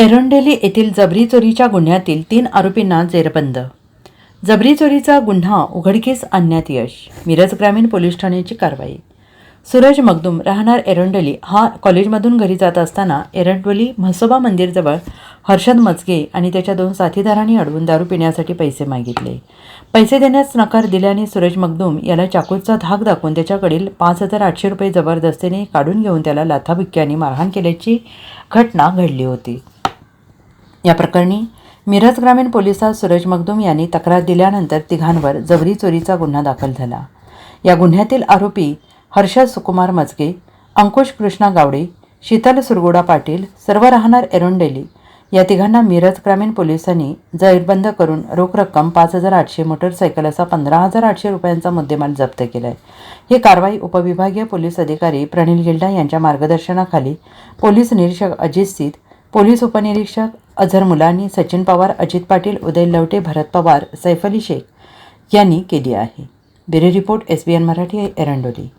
एरंडेली येथील जबरी चोरीच्या गुन्ह्यातील तीन आरोपींना जेरबंद. जबरी चोरीचा गुन्हा उघडकीस आणण्यात यश. मिरज ग्रामीण पोलीस ठाण्याची कारवाई. सूरज मगदूम राहणार एरंडोली हा कॉलेजमधून घरी जात असताना एरंडोली म्हसोबा मंदिरजवळ हर्षद मजगे आणि त्याच्या दोन साथीदारांनी अडवून दारू पिण्यासाठी पैसे मागितले. पैसे देण्यास नकार दिल्याने सूरज मगदूम याला चाकूचा धाक दाखवून त्याच्याकडील पाच हजार आठशे रुपये जबरदस्तीने काढून घेऊन त्याला लाथाबुक्क्याने मारहाण केल्याची घटना घडली होती. या प्रकरणी मिरज ग्रामीण पोलिसात सूरज मगदूम यांनी तक्रार दिल्यानंतर तिघांवर जबरी चोरीचा गुन्हा दाखल झाला. या गुन्ह्यातील आरोपी हर्षद सुकुमार मजगे अंकुश कृष्णा गावडे शीतल सुरगोडा पाटील सर्व राहणार एरोंडेली या तिघांना मिरज ग्रामीण पोलिसांनी जैरबंद करून रोख रक्कम पाच हजार आठशे मोटरसायकल असा पंधरा हजार आठशे रुपयांचा मुद्देमाल जप्त केला आहे ही कारवाई उपविभागीय पोलीस अधिकारी प्रणील गिल्डा यांच्या मार्गदर्शनाखाली पोलीस निरीक्षक अजित सीत पोलीस उपनिरीक्षक अझर मुलानी सचिन पवार अजित पाटील उदय लवटे भरत पवार सैफ अली शेख यांनी केली आहे. Bureau report S B N Marathi Erandoli.